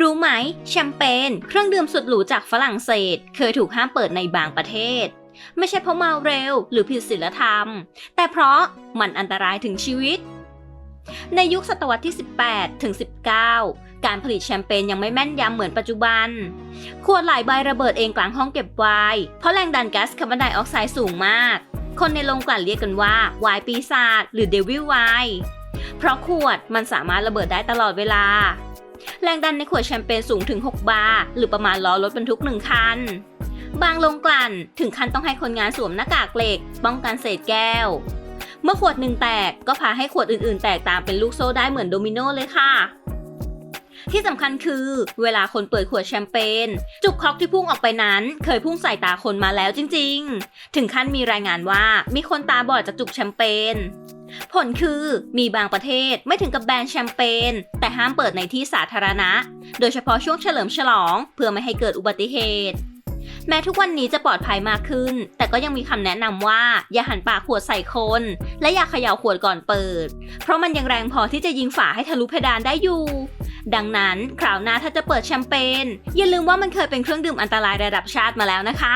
รู้ไหม แชมเปญเครื่องดื่มสุดหรูจากฝรั่งเศส เคยถูกห้ามเปิดในบางประเทศ ไม่ใช่เพราะเมาเร็วหรือผิดศีลธรรม แต่เพราะมันอันตรายถึงชีวิต ในยุคศตวรรษที่ 18 ถึง 19 การผลิตแชมเปญยังไม่แม่นยำเหมือนปัจจุบัน ขวดหลายใบระเบิดเองกลางห้องเก็บไวน์เพราะแรงดันแก๊สคาร์บอนไดออกไซด์สูงมาก คนในโรงกลั่นเรียกกันว่าไวน์ปีศาจหรือเดวิลไวน์เพราะขวดมันสามารถระเบิดได้ตลอดเวลา แรงดันในขวดแชมเปญสูงถึง 6 บาร์หรือประมาณล้อรถบรรทุกหนึ่งคัน บางโรงกลั่นถึงขั้นต้องให้คนงานสวมหน้ากากเหล็ก ป้องกันเศษแก้ว เมื่อขวดหนึ่งแตกก็พาให้ขวดอื่นๆ แตกตามเป็นลูกโซ่ได้เหมือนโดมิโนเลยค่ะที่สำคัญคือเวลาคนเปิดขวดแชมเปญจุกค็อกที่พุ่งออกไปนั้น เคยพุ่งใส่ตาคนมาแล้วจริง ๆ ถึงขั้นมีรายงานว่ามีคนตาบอดจากจุกแชมเปญ ผลคือมีบางประเทศไม่ถึงกับแบนแชมเปญแต่ห้ามเปิดในที่สาธารณะ โดยเฉพาะช่วงเฉลิมฉลองเพื่อไม่ให้เกิดอุบัติเหตุ แม้ทุกวันนี้จะปลอดภัยมากขึ้น แต่ก็ยังมีคำแนะนำว่าอย่าหันปากขวดใส่คน และอย่าเขย่าขวดก่อนเปิด เพราะมันยังแรงพอที่จะยิงฝาให้ทะลุเพดานได้อยู่ ดังนั้นคราวหน้าถ้าจะเปิดแชมเปญอย่าลืมว่ามันเคยเป็นเครื่องดื่มอันตรายระดับชาติมาแล้วนะคะ